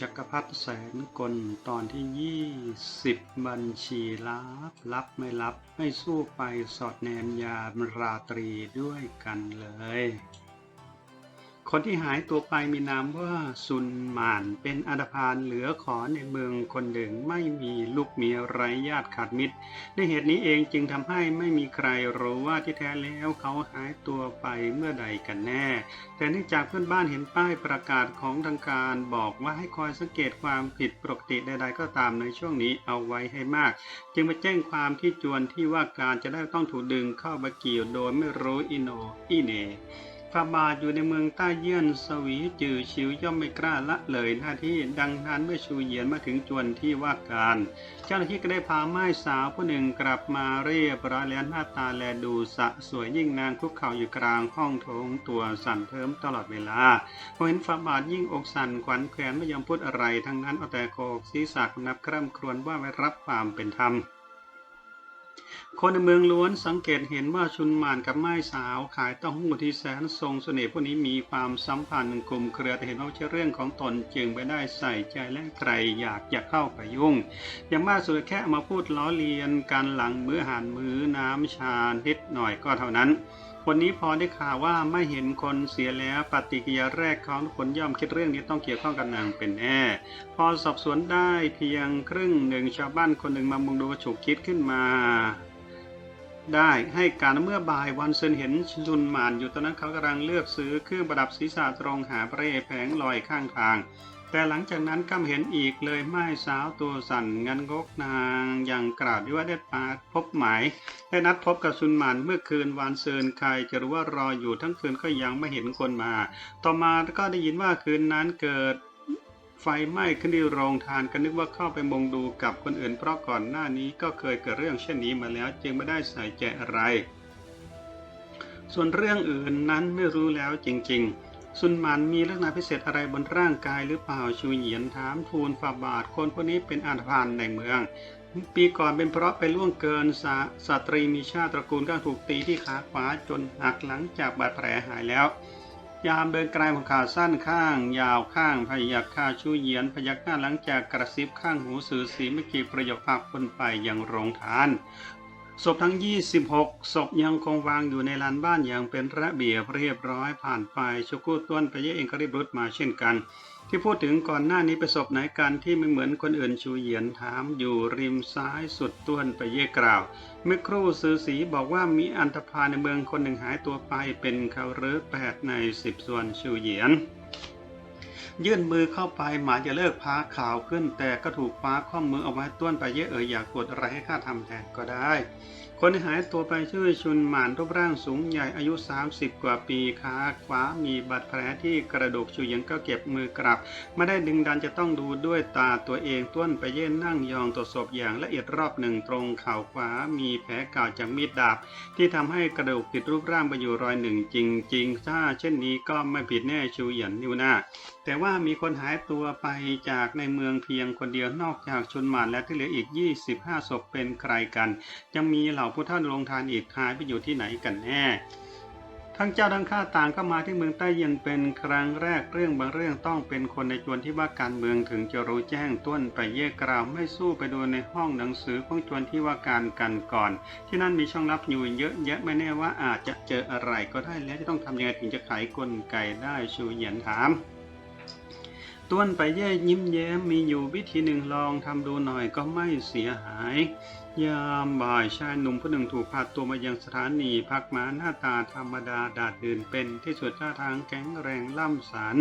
จักรพรรดิแสนกลตอนที่ 20 บัญชีลับรับไม่รับ ไม่สู้ไปสอดแนมยามราตรีด้วยกันเลย คนที่หายตัวไปมีนามว่าซุนหมาน เป็นอันพาลเหลือขอในเมืองคนหนึ่งไม่มีลูกเมียไร้ญาติขาดมิตรด้วยเหตุนี้เองจึงทำให้ไม่มีใครรู้ว่าที่แท้แล้วเขาหายตัวไปเมื่อใดกันแน่ แต่เนื่องจากเพื่อนบ้านเห็นป้ายประกาศของทางการบอกว่าให้คอยสังเกตความผิดปกติใดๆก็ตามในช่วงนี้เอาไว้ให้มาก จึงมาแจ้งความที่จวนที่ว่าการจะได้ต้องถูกดึงเข้ามาเกี่ยวโดยไม่รู้อิโนอิเน ฟาบาทอยู่ในเมืองใต้เยี่นสวีจือชิวย่อมไม่กล้าละเลยหน้าที่ดังนั้นเมื่อชูเยียนมาถึงจวนที่ว่าการ เจ้าหน้าที่ก็ได้พาไม้สาวผู้หนึ่งกลับมาเรียบร้อยแล้วหน้าตาแลดูสะสวยยิ่งนางคุกเข่าอยู่กลางห้องโถงตัวสั่นเทิมตลอดเวลาพอเห็นฟาบาทยิ่งอกสั่นขวัญแขวนไม่ยอมพูดอะไร ทั้งนั้นเอาแต่โคกศีรษะนับคร่ำครวญว่าไม่รับความเป็นธรรม คนในเมืองล้วนสังเกตเห็นว่าชุนหมานกับไม้สาวขายเต้าหู้ที่แสนทรงเสน่ห์พวกนี้มีความสัมพันธ์กลุ่มเครือแต่เห็นว่าใช่เรื่องของตนจึงไม่ได้ใส่ใจและใครอยากจะเข้าไปยุ่ง อย่างมากสุดแค่มาพูดล้อเลียนกันหลังมื้ออาหารมื้อน้ำชานิดหน่อยก็เท่านั้นคนนี้พอได้ข่าวว่าไม่เห็นคนเสียแล้วปฏิกิริยาแรกของทุกคนย่อมคิดเรื่องนี้ต้องเกี่ยวข้องกับนางเป็นแน่พอสอบสวนได้เพียงครึ่งหนึ่งชาวบ้านคนหนึ่งมามุงดูกระฉุกคิดขึ้นมา ได้ให้การเมื่อบ่ายวันเซนเห็นชุนหมานอยู่ตอนนั้นเขากำลังเลือกซื้อเครื่องประดับศีรษะตรงหาเปรแผงลอยข้างทาง แต่หลังจากนั้นก็ไม่เห็นอีกเลยไม้สาวตัวสั่นงันงกนางอย่างกราบด้วยว่าได้ปาพบหมายได้นัดพบกับซุนหมานเมื่อคืนวานเซินใครจะรู้ว่ารออยู่ทั้งคืนก็ยังไม่เห็นคนมา ต่อมาก็ได้ยินว่าคืนนั้นเกิด ไฟไหม้ขึ้นที่โรงทานก็นึกว่าเข้าไปมองดูกับคนอื่นเพราะก่อนหน้านี้ก็เคยเกิดเรื่องเช่นนี้มาแล้วจึงไม่ได้ใส่ใจอะไร ส่วนเรื่องอื่นนั้นไม่รู้แล้วจริงๆสุนหมันมีลักษณะพิเศษอะไรบนร่างกายหรือเปล่าชูเหยียนถามทูลฝ่าบาทคนพวกนี้เป็นอาภานในเมืองปีก่อนเป็นเพราะไปล่วงเกินสสตรีมีชาติตระกูลก็ถูกตีที่ขาขวาจนหักหลังจากบาดแผลหายแล้ว ยามเดินไกลของขาสั้นข้าง ยาวข้างพยักข้าชูเยียนพยักหน้าหลังจากกระซิบข้างหูสื่อสีไม่กี่ประโยคภาพคนไปยังโรงทานศพทั้ง 26ศพยังคงวางอยู่ในลานบ้านอย่างเป็นระเบียบเรียบร้อยผ่านไปชกู้ต้วนไปเยเองก็รีบรุดมาเช่นกัน ที่พูดถึงก่อนหน้านี้ป็นศพไหนกันที่ไม่เหมือนคนอื่นชูเหยียนถามอยู่ริมซ้ายสุดต้วนไปเย่กล่าว เมื่อครู่ซือสีบอกว่ามีอันธพาลในเมืองคนหนึ่งหายตัวไปเป็นเขาหรือแปดในสิบส่วนชูเหยียน ยื่นมือเข้าไปหมาจะเลิกพาข่าวขึ้น แต่ก็ถูกฟ้าข้อมือเอาไว้ต้วนไปเยอะเอ๋ยอยากกดอะไรให้ข้าทำแทนก็ได้ คนที่หายตัวไปชื่อชุนหมานรูปร่างสูงใหญ่อายุ 30 กว่าปีขาขวามีบาดแผลที่กระดูกชูเหยียนก็เก็บมือกลับ ไม่ได้ดึงดันจะต้องดูด้วยตาตัวเองต้วนไปเย่นนั่งยองตรวจสอบอย่างละเอียดรอบหนึ่งตรงเข่าขวา มีแผลเก่าจากมีดดาบ ที่ทำให้กระดูกติดรูปร่างไปอยู่รอยหนึ่งจริง ๆ ถ้าเช่นนี้ก็ไม่ผิดแน่ชูเหยียนนิ้วหน้าแต่ว่ามีคนหายตัวไปจากในเมืองเพียงคนเดียวนอกจากชุนหมานและที่เหลืออีก 25ศพเป็นใครกันยังมีเหล่าผู้ท่านลงทานอีกหายไปอยู่ที่ไหนกันแน่ทั้งเจ้าทั้งข้าต่างก็มาที่เมืองใต้เย็นเป็นครั้งแรกเรื่องบางเรื่องต้องเป็นคนในจวนที่ว่าการเมืองถึงจะรู้แจ้งต้นไปเย่กล่าวไม่สู้ไปดูในห้องหนังสือของจวนที่ว่าการกันก่อน ที่นั่นมีช่องลับอยู่เยอะแยะไม่แน่ว่าอาจจะเจออะไรก็ได้แล้วจะต้องทำยังไงถึงจะไขกลไกได้ชูเหยียนถามต้วนไปเย่ยิ้มแย้มมีอยู่วิธีหนึ่งลองทำดูหน่อยก็ไม่เสียหาย ยามบ่ายชายหนุ่มผู้หนึ่งถูกพาตัวมายังสถานีพักม้าหน้าตาธรรมดาดาดดื่นเป็นที่สุดท่าทางแข็งแรงล่ำสัน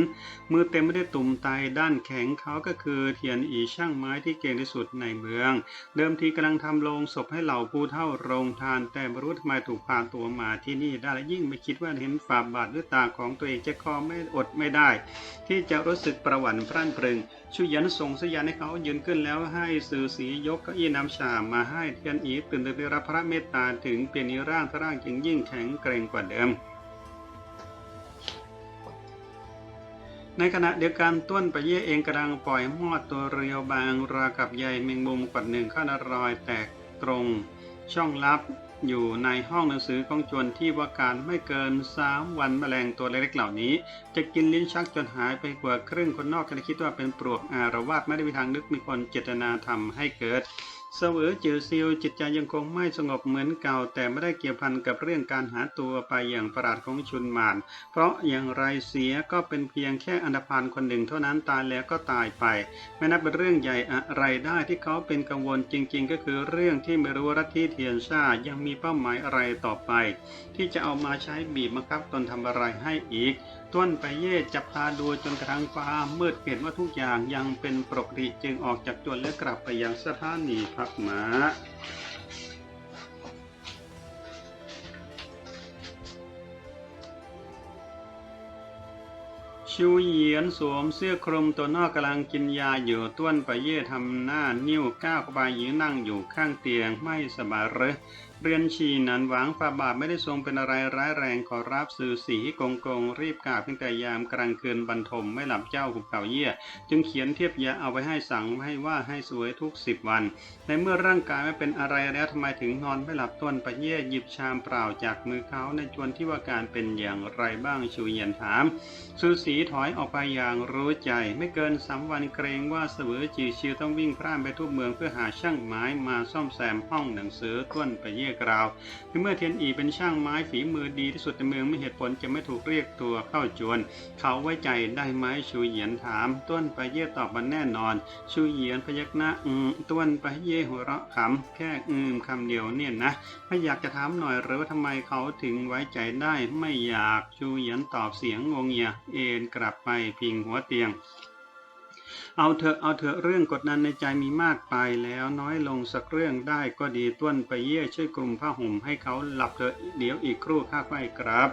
มือเต็มไม่ได้ตุ่มไตด้านแข็งเขาก็คือเทียนอีช่างไม้ที่เก่งที่สุดในเมือง เดิมทีกำลังทำโลงศพให้เหล่าผู้เท่าโรงทาน แต่ไม่รู้ทำไมถูกพาตัวมาที่นี่ได้และยิ่งไม่คิดว่าเห็นฝาบาทด้วยตาของตัวเองจะคอไม่อดไม่ได้ ที่จะรู้สึกประหวั่นพรั่นพรึงชุยันส่งสัญญาณให้เขายืนขึ้นแล้วให้สื่อสียกเก้าอี้น้ำชามาให้เทียนอีตื่นได้รับพระเมตตาถึงเปลี่ยนนิร่างทร่างจึงยิ่งแข็งเกรงกว่าเดิม ในขณะเดียวกันต้นปะเย่เองกำลังปล่อยมอดตัวเรียวบางรากับใยแมงมุมกว่าหนึ่งข้านรอยแตกตรงช่องลับอยู่ในห้องหนังสือของจวนที่ว่าการไม่เกินสามวันแมลงตัวเล็กๆเหล่านี้ จะกินลิ้นชักจนหายไปกว่าครึ่งคนนอกก็เลยคิดว่าเป็นปลวกอารวาสไม่ได้มีทางนึกมีคนเจตนาทำให้เกิด เสวยจือซิวจิตใจยังคงไม่สงบเหมือนเก่า แต่ไม่ได้เกี่ยวพันกับเรื่องการหาตัวไปอย่างประหลาดของชุนหมาน เพราะอย่างไรเสียก็เป็นเพียงแค่อันธพาลคนหนึ่งเท่านั้นตายแล้วก็ตายไป ไม่นับเป็นเรื่องใหญ่อะไรได้ที่เขาเป็นกังวลจริง ๆ ก็คือเรื่องที่ไม่รู้รัฐที่เทียนซ่ายังมีเป้าหมายอะไรต่อไป ที่จะเอามาใช้บีบบังคับตนทำอะไรให้อีกต้นไปเย่จับตาดูจนกระทั่งฟ้ามืดเห็นว่าทุกอย่างยังเป็นปกติจึงออกจากจวนและกลับไปยังสถานีพักม้าชูเหยียนสวมเสื้อคลุมตัวนอกกำลังกินยาอยู่ต้วนไปเย่ทำหน้านิ้วก้าวเข้าไปยืนนั่งอยู่ข้างเตียงไม่สบายเหรือเรียนชีนันหวังฝ่าบาทไม่ได้ทรงเป็นอะไรร้ายแรงขอรับสื่อสีกงกง รีบกาบตั้งแต่ยามกลางคืนบรรทมไม่หลับเจ้าหุบเขาเยี่ย จึงเขียนเทียบยาเอาไว้ให้สั่งให้ว่าให้สวยทุกสิบวัน ในเมื่อร่างกายไม่เป็นอะไรแล้วทำไมถึงนอนไม่หลับต้นไปเย่หยิบชามเปล่าจากมือเขาในจวนที่ว่าการเป็นอย่างไรบ้างชูเยียนถามสูสีถอยออกไปอย่างรู้ใจ ไม่เกินสามวันเกรงว่าเสวยจีชิวต้องวิ่งพร่านไปทั่วเมืองเพื่อหาช่างไม้มาซ่อมแซมห้องหนังสือต้นไปเย่กราวในเมื่อเทียนอีเป็นช่างไม้ฝีมือดีที่สุดในเมืองไม่เหตุผลจะไม่ถูกเรียกตัวเข้าจวน เขาไว้ใจได้ไหมชูเหยียนถาม ต้วนไปเย่ตอบมันแน่นอน ชูเหยียนพยักหน้าอืมต้วนไปเย่หัวเราะขำแค่อืมคำเดียวเนี่ยนะไม่อยากจะถามหน่อยหรือว่าทำไมเขาถึงไว้ใจได้ไม่อยากชูเหยียนตอบเสียงงงเงียเอ็นกลับไปพิงหัวเตียง เอาเถอะเอาเถอะเรื่องกดดันในใจมีมากไปแล้วน้อยลงสักเรื่องได้ก็ดีต้วนไปเย่ช่วยกลุ่มผ้าห่มให้เขาหลับเถอะเดี๋ยวอีกครู่ข้าไปครับ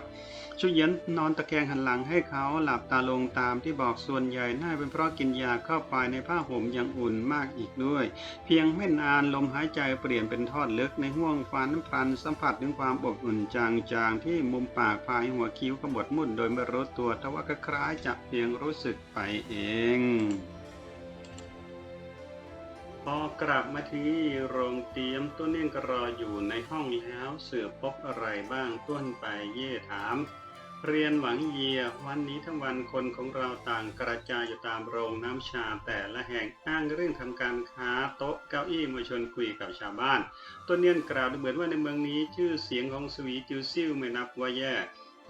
ชุเยียนนอนตะแคงหันหลังให้เขาหลับตาลงตามที่บอกส่วนใหญ่น่าเป็นเพราะกินยาเข้าไปในผ้าห่มยังอุ่นมากอีกด้วย เพียงไม่นานลมหายใจเปลี่ยนเป็นทอดลึกในห้วงฟันพลันสัมผัสถึงความอบอุ่นจางๆที่มุมปากพายหัวคิ้วขมวดมุ่นโดยไม่รู้ตัวทว่าคล้ายจะเพียงรู้สึกไปเอง พอกลับมาที่โรงเตรียมต้นเน่งก็รออยู่ในห้องแล้วเสือพบอะไรบ้างต้นไปเย่ถาม เรียนหวังเยียวันนี้ทั้งวันคนของเราต่างกระจายอยู่ตามโรงน้ำชาแต่ละแห่งอ้างเรื่องทำการค้าโต๊ะเก้าอี้มาชวนคุยกับชาวบ้านต้นเนียนกล่าวดูเหมือนว่าในเมืองนี้ชื่อเสียงของสวีจิวซิ่วไม่นับว่าแย่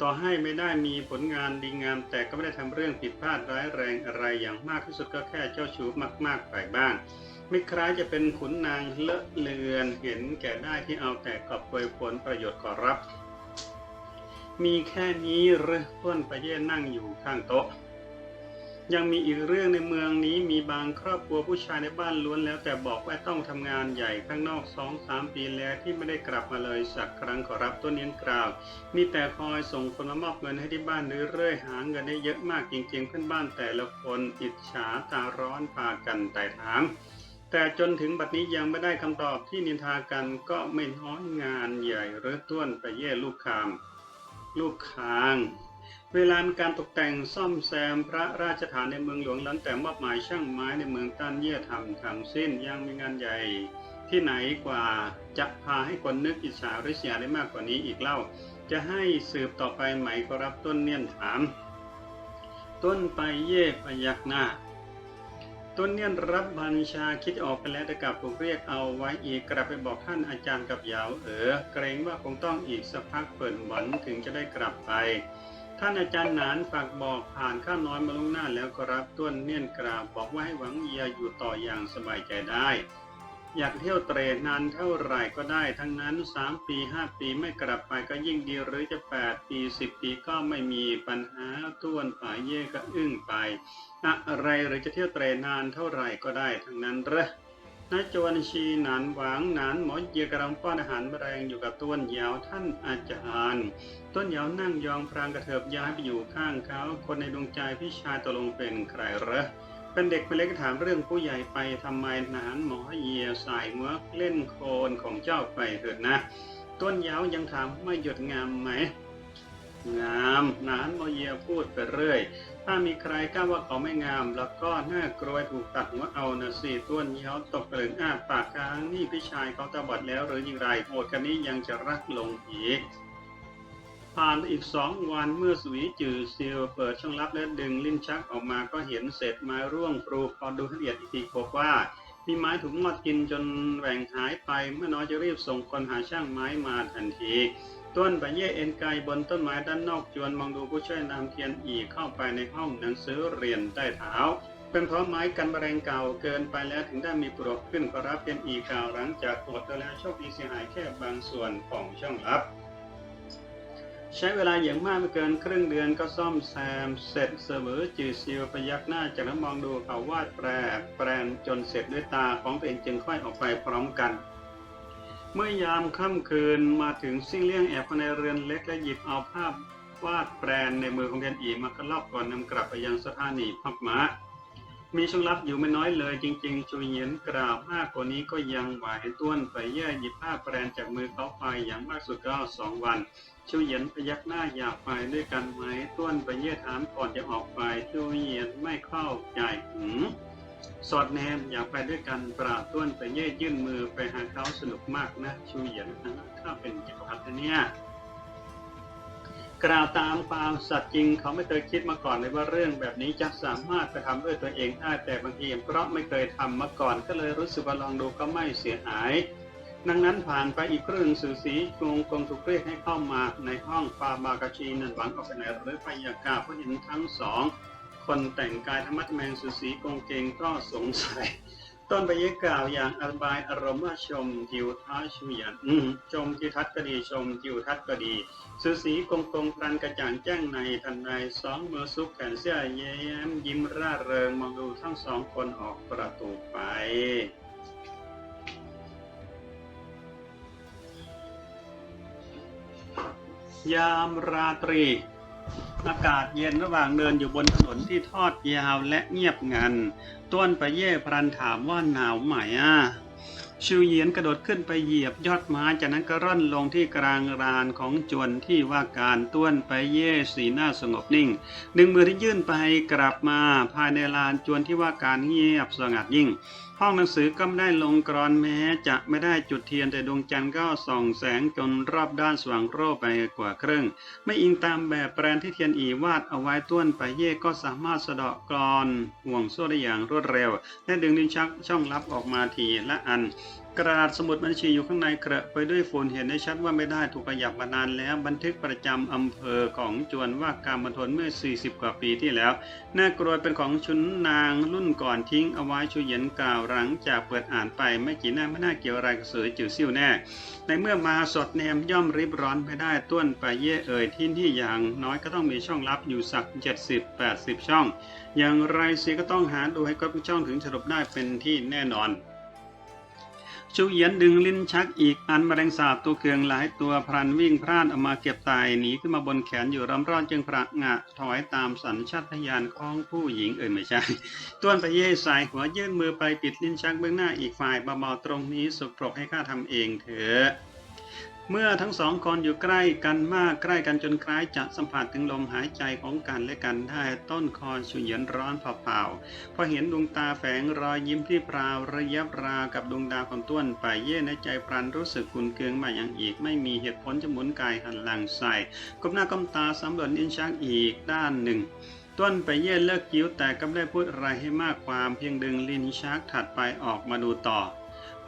ต่อให้ไม่ได้มีผลงานดีงาม แต่ก็ไม่ได้ทำเรื่องผิดพลาดร้ายแรงอะไรอย่างมากที่สุดก็แค่เจ้าชู้มากๆไปบ้าง ไม่คล้ายจะเป็นขุนนางเลอะเลือนเห็นแก่ได้ที่เอาแต่กอบโกยผลประโยชน์ขอรับ มีแค่นี้เหรือต้นประเย่นั่งอยู่ข้างโต๊ะ ยังมีอีกเรื่องในเมืองนี้มีบางครอบครัวผู้ชายในบ้านล้วนแล้ว แต่บอกว่าต้องทำงานใหญ่ข้างนอกสองสามปีแล้วที่ไม่ได้กลับมาเลยสักครั้งขอรับต้นเนียนกล่าว มีแต่คอยส่งคนมามอบเงินให้ที่บ้านเรื่อยๆหาเงินได้เยอะมากจริงๆเพื่อนบ้านแต่ละคนอิจฉาตาร้อนพากันไต่ถาม แต่จนถึงบัดนี้ยังไม่ได้คำตอบที่นินทากันก็ไม่น้อยงานใหญ่หรือต้วนไปเย่ลูกคามลูกคางเวลาการตกแต่งซ่อมแซมพระราชฐานในเมืองหลวงหลังแต่มอบหมายช่างไม้ในเมืองต้านเย่ทำทั้งสิ้นยังมีงานใหญ่ ที่ไหนกว่าจะพาให้คนนึกอิจฉาริษยาได้มากกว่านี้อีกเล่า จะให้สืบต่อไปไหมก็รับต้นเนียนถาม ต้นไปเย่พยักหน้า ต้นเนี่ยนรับบัญชาคิดออกไปแล้วแต่กลับถูกเรียกเอาไว้อีกกลับไปบอกท่านอาจารย์กับยาวเอ๋อเกรงว่าคงต้องอีกสักพักเปิดหวันถึงจะได้กลับไป ท่านอาจารย์หนานฝากบอกผ่านข้าน้อยมาลงหน้าแล้วก็รับต้นเนี่ยนกราบบอกว่าให้หวังเยียอยู่ต่ออย่างสบายใจได้ อยากเที่ยวเตรนานเท่าไหร่ก็ได้ทั้งนั้น 3 ปี 5 ปีไม่กลับไปก็ยิ่งดีหรือจะ 8 ปี 10 ปีก็ไม่มีปัญหาต้วนป่าเย่ก็อึ้งไปอะไรหรือจะเที่ยวเตรนานเท่าไหร่ก็ได้ทั้งนั้นเหรอนาจวนชีหนานหวางหนานหมอเยียกำลังป้อนอาหารแมลงอยู่กับต้นยาวท่านอาจารย์ ต้นยาวนั่งยองพรางกระเถิบย้ายไปอยู่ข้างเขา คนในดวงใจพี่ชายตกลงเป็นใครเหรอ เป็นเด็กเป็นเล็กถามเรื่องผู้ใหญ่ไปทำไมนานหมอเยียสายเมือกเล่นโคลนของเจ้าไปเถิดนะ ต้นยาวยังถามไม่หยุดงามไหม งามนานโมอเยียพูดไปเรื่อย ถ้ามีใครกล้าว่าเขาไม่งาม แล้วก็น่ากรวถูกตัดหัวเอานะสิต้นเย้าตกกระลึงอ้าปากค้างนี่พี่ชายเขาตาบอดแล้วหรือย่างไรโหดกันนี้ยังจะรักลงอีก ผ่านไปอีกสองวันเมื่อสวีจือซีลเปิดช่องลับและดึงลิ้นชักออกมาก็เห็นเศษไม้ร่วงปลูพอดูให้ละเอียดอีกทีพบว่า มีไม้ถูกมอดกินจนแหว่งหายไปเมื่อน้อยจะรีบส่งคนหาช่างไม้มาทันที ต้นปะเย่เอ็นไกบนต้นไม้ด้านนอกจวนมองดูผู้ช่วยนำเทียนอีเข้าไปในห้องหนังสือเรียนใต้เท้าเป็นเพราะไม้กันแมลงเก่าเกินไปแล้วถึงได้มีปลวกขึ้นก็รับเป็นอีกล่าวหลังจากตรวจแล้วโชคดีเสียหายแค่บางส่วนของช่องลับ ใช้เวลาอย่างมากไม่เกินครึ่งเดือนก็ซ่อมแซมเสร็จเสมอจืดซิวพยักหน้าจากนั้นมองดูเขาวาดแปรแปรนจนเสร็จด้วยตาของตัวเองจึงค่อยออกไปพร้อมกัน เมื่อยามค่ำคืนมาถึงซิ่งเลี่ยงแอบภายในเรือนเล็กและหยิบเอาภาพวาดแปรนในมือของเทียนอีมากระลอกก่อนนำกลับไปยังสถานีพับม้า มีช่องลับอยู่ไม่น้อยเลยจริงๆจูเยียนกล่าวมากกว่านี้ก็ยังไหวต้วนไปแย่หยิบผ้าแปรนจากมือเขาไปอย่างมากสุดก็สองวัน ชูเยียนพยักหน้าอยากไปด้วยกันไหมต้วนไปเย่ถามก่อนจะออกไป ชูเยียนไม่เข้าใจหืมสอดแนมอยากไปด้วยกันปราต้วนไปเย่ยื่นมือไปหาเขาสนุกมากนะ ชูเยียนนะข้าเป็นจักรพรรดินะเนี่ย กล่าวตามความสัตย์จริง เขาไม่เคยคิดมาก่อนเลยว่าเรื่องแบบนี้จะสามารถไปทำด้วยตัวเองได้แต่บางทีเพราะไม่เคยทำมาก่อน ก็เลยรู้สึกว่าลองดูก็ไม่เสียหาย ดังนั้นผ่านไปอีกครึ่งสื่อสีกรุงกรมถูกเรียกให้เข้ามาในห้องฟาบากาชีนันหวังออกไปไหนหรือไปยากาเพราะเห็นทั้งสองคนแต่งกายธรรมะแมงสื่อสีกรงเกงก็สงสัย ต้นไปเยกล่าวอย่างอธิบายอารมณ์ชมทิวทัศน์ชุยันชมทิวทัศน์ก็ดีชมทิวทัศน์ก็ดีสุสีกงกงพลันกระจ่างแจ้งในทันใดสองมือซุกแขนเสื้อแย้มยิ้มร่าเริงมองดูทั้งสองคนออกประตูไปยามราตรี อากาศเย็นระหว่างเดินอยู่บนถนนที่ทอดยาวและเงียบงัน ต้วนไปเย่พรันถามว่าหนาวไหมอะชิวเยียนกระโดดขึ้นไปเหยียบยอดไม้จากนั้นก็ร่อนลงที่กลางรานของจวนที่ว่าการต้วนไปเย่สีหน้าสงบนิ่ง ดึงมือที่ยื่นไปกลับมาภายในลานจวนที่ว่าการเงียบสงัดยิ่ง ห้องหนังสือก็ไม่ได้ลงกรอนแม้ จะไม่ได้จุดเทียนแต่ดวงจันทร์ก็ส่องแสงจนรอบด้านสว่างโรบไปกว่าครึ่ง ไม่อิงตามแบบแปรนที่เทียนอีวาดเอาไว้ต้วนไปเย่ก็สามารถสะเดาะกรอนห่วงโซ่ได้อย่างรวดเร็ว และดึงดินชักช่องลับออกมาทีละอัน กระดาษสมุดบัญชีอยู่ข้างในเคระไปด้วยฝุ่นเห็นได้ชัดว่าไม่ได้ถูกขยับมานานแล้ว บันทึกประจำอำเภอของจวนว่าการมณฑลเมื่อ 40 กว่าปีที่แล้วน่ากลัวเป็นของชุนนางรุ่นก่อนทิ้งเอาไว้ชูเยียนกล่าวหลังจากเปิดอ่านไปไม่กี่หน้าไม่น่าเกี่ยวอะไรกับเสือจิ๋วซิ่วแน่ ในเมื่อมาสดแนมย่อมริบร้อนไม่ได้ต้วนไปเย่เอ่ยที่ที่อย่างน้อยก็ต้องมีช่องลับอยู่สัก 70-80 ช่อง อย่างไรเสียก็ต้องหาดูให้ครบช่องถึงสรุปได้เป็นที่แน่นอน ชูเยียนดึงลิ้นชักอีกอันแมลงสาบตัวเคืองหลายตัวพรันวิ่งพลาดออกมาเก็บตายหนีขึ้นมาบนแขนอยู่รำร้อนจึงพระงะถอยตามสัญชาตญาณของผู้หญิงเอ่ยไม่ใช่ต้วนไปเย่สายหัวยื่นมือไปปิดลิ้นชักเบื้องหน้าอีกฝ่ายเบาๆตรงนี้สกปรกให้ข้าทำเองเถอะ เมื่อทั้งสองคนอยู่ใกล้กันมากใกล้กันจนคล้ายจะสัมผัสถึงลมหายใจของกันและกันได้ต้นคอฉุยเย็นร้อนเผาๆพอเห็นดวงตาแฝงรอยยิ้มที่พราวระยับราวกับดวงดาวของต้วนไปเย่ในใจพรันรู้สึกคุนเคืองมาอย่างอีก ไม่มีเหตุผลจะหมุนกายหันหลังใส่ก้มหน้าก้มตาสำรวจอินชักอีกด้านหนึ่งต้นไปเย่เลิกกิ้วแต่ก็ไม่ได้พูดอะไรให้มากความเพียงดึงลิ้นชักถัดไปออกมาดูต่อ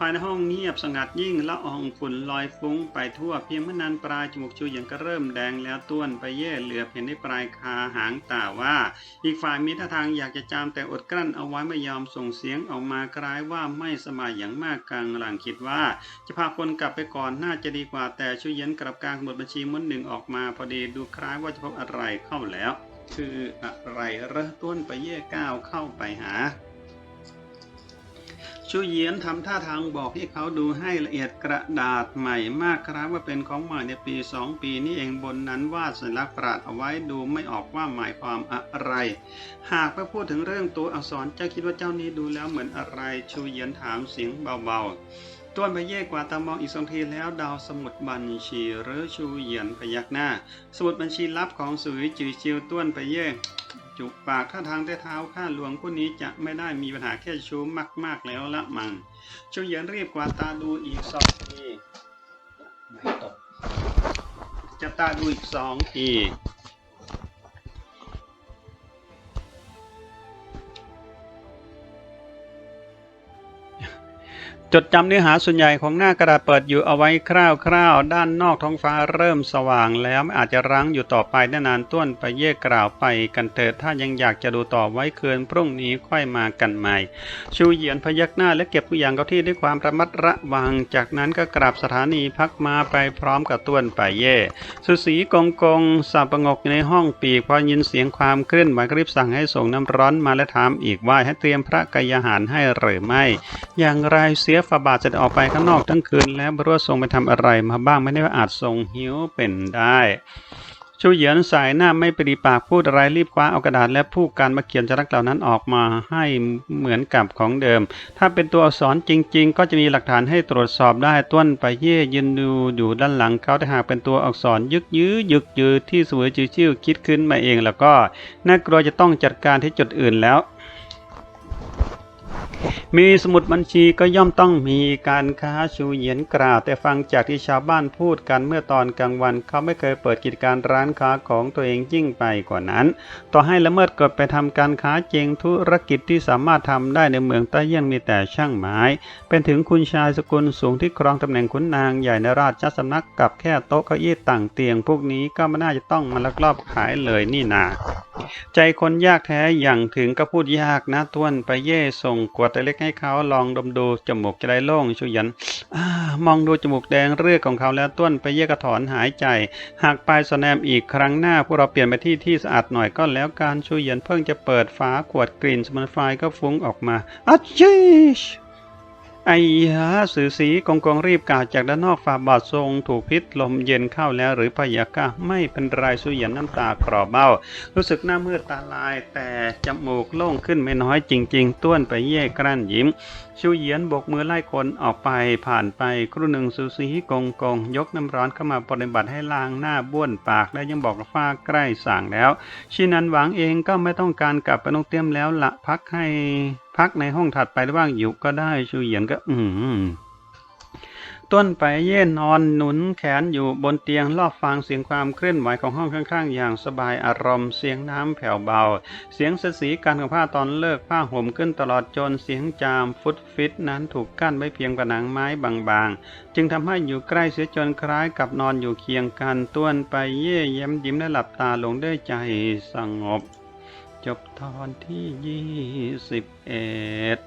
ายในห้องเงียบสงัดยิ่งละอองฝุ่นลอยฟุ้งไปทั่วเพียงเมื่อนานปลายจมูกชูอย่างก็เริ่มแดงแล้วต้วนไปเย่เหลือบเห็นในปลายคาหางตาว่า อีกฝ่ายมีท่าทางอยากจะจามแต่อดกลั้นเอาไว้ไม่ยอมส่งเสียงออกมาคล้ายว่าไม่สบายอย่างมากกลางหลังคิดว่า จะพาคนกลับไปก่อนน่าจะดีกว่าแต่ชูเย็นกลับกลางหมดบัญชีม้วนหนึ่งออกมาพอดีดูคล้ายว่าจะพบอะไรเข้าแล้ว คืออะไรเริ่ต้นไปเย่ก้าวเข้าไปหา ชูเยียนทำท่าทางบอกให้เขาดูให้ละเอียดกระดาษใหม่มากครับว่าเป็นของใหม่ในปีสองปีนี้เองบนนั้นวาดสัญลักษณ์ประหลาดเอาไว้ดูไม่ออกว่าหมายความอะไร หากไปพูดถึงเรื่องตัวอักษรเจ้าคิดว่าเจ้านี้ดูแล้วเหมือนอะไร ชูเยียนถามเสียงเบาๆ ต้วนไปเย่กว่าตามองอีกสองทีแล้วดาวสมุดบัญชีหรือชูเยียนพยักหน้า สมุดบัญชีลับของสุยจือชิวต้วนไปเย่ จุกปากท่าทางแต่เท้าข้าหลวงผู้นี้จะไม่ได้มีปัญหาแค่ชู้มาก ๆแล้วละมังชูเหยียนรีบกว่าดตาดูอีกสองทีไม่ตกจะตาดูอีกสองที จดจำเนื้อหาส่วนใหญ่ของหน้ากระดาษเปิดอยู่เอาไว้คร่าวๆ ด้านนอกท้องฟ้าเริ่มสว่างแล้วอาจจะรั้งอยู่ต่อไปได้นานต้วนไปเย่กล่าวไปกันเถิดถ้ายังอยากจะดูต่อไว้คืนพรุ่งนี้ค่อยมากันใหม่ ชูเหยียนพยักหน้าและเก็บทุกอย่างเข้าที่ด้วยความระมัดระวัง จากนั้นก็กลับสถานีพักมาไปพร้อมกับต้วนไปเย่ สุสีกงกงสับประงกในห้องปีกพอยินเสียงความเคลื่อนไหวก็รีบสั่งให้ส่งน้ำร้อนมาและถามอีกว่าให้เตรียมพระกายาหารให้หรือไม่ อย่างไรเสียฝาบาทจะออกไปข้างนอกทั้งคืน แล้วไม่รู้ว่าทรงไปทำอะไรมาบ้างไม่ได้ว่าอาจทรงหิวเป็นได้ชูเหยียนสายหน้าไม่ปรีปากพูดอะไรรีบคว้าเอากระดาษและผู้การมาเขียนจารักเหล่านั้นออกมาให้เหมือนกับของเดิม ถ้าเป็นตัวอักษรจริง ๆ ก็จะมีหลักฐานให้ตรวจสอบได้ต้นไปเย่ยืนดูอยู่ด้านหลังเขาแต่หากเป็นตัวอักษรยึกยื้อยึกยือที่สวยจือชื่อคิดขึ้นมาเองแล้วก็น่ากลัวจะต้องจัดการที่จุดอื่นแล้ว มีสมุดบัญชีก็ย่อมต้องมีการค้าชูเหยียนกล่าวแต่ฟังจากที่ชาวบ้านพูดกันเมื่อตอนกลางวัน เขาไม่เคยเปิดกิจการร้านค้าของตัวเองยิ่งไปกว่านั้น ต่อให้ละเมิดกฎไปทำการค้าเจงธุรกิจที่สามารถทำได้ในเมืองใต้เยี่ยงมีแต่ช่างไม้ เป็นถึงคุณชายสกุลสูงที่ครองตำแหน่งขุนนางใหญ่ในราชสำนักกับแค่โต๊ะเก้าอี้ต่างเตียง พวกนี้ก็ไม่น่าจะต้องมาลักลอบขายเลยนี่นา ใจคนยากแท้อย่างถึงก็พูดยากนะต้วนไปเย่ส่งขวดแต่เล็กให้เขาลองดมดูจมูกจะได้โล่งชุยันอมองดูจมูกแดงเรือของเขาแล้วต้วนไปเย่กระถอนหายใจ หากปลายสแนมอีกครั้งหน้าพวกเราเปลี่ยนไปที่ที่สะอาดหน่อยก็แล้วการชุยันเพิ่งจะเปิดฝาขวดกลิ่นสมุนไพรก็ฟุ้งออกมาอัจจิช ไอ้ยาสือสีกองกองรีบกล่าวจากด้านนอกฝ่าบาททรงถูกพิษลมเย็นเข้าแล้วหรือพยากะไม่เป็นไรสุเยันน้ำตากรอเบ้า รู้สึกหน้ามืดตาลายแต่จมูกโล่งขึ้นไม่น้อยจริง ๆ ต้วนไปเย่กลั้นยิ้มชูเยียนโบกมือไล่คนออกไปผ่านไปครู่หนึ่งสุสีกงกงยกน้ำร้อนเข้ามาปฏิบัติให้ล้างหน้าบ้วนปากและยังบอกว่าฟ้าใกล้สั่งแล้วชินันหวังเองก็ไม่ต้องการกลับไปนงเตี้ยมแล้วละพักให้ พักในห้องถัดไปหรือว่างอยู่ก็ได้ชูเหยียนก็ อืมต้นไปเย่นนอนหนุนแขนอยู่บนเตียงรอบฟังเสียงความเคลื่อนไหวของห้องข้างๆ อย่างสบายอารมณ์เสียงน้ำแผ่วเบา เสียงสสีการของผ้าตอนเลิกผ้าห่มขึ้นตลอดจนเสียงจามฟุตฟิตนั้นถูกกั้นไว้เพียงผนังไม้บางๆ จึงทำให้อยู่ใกล้เสียจนคล้ายกับนอนอยู่เคียงกันต้วนไปเย่เย้มยิ้มและหลับตาลงด้วยใจสงบ จบตอนที่ยี่สิบเอ็ด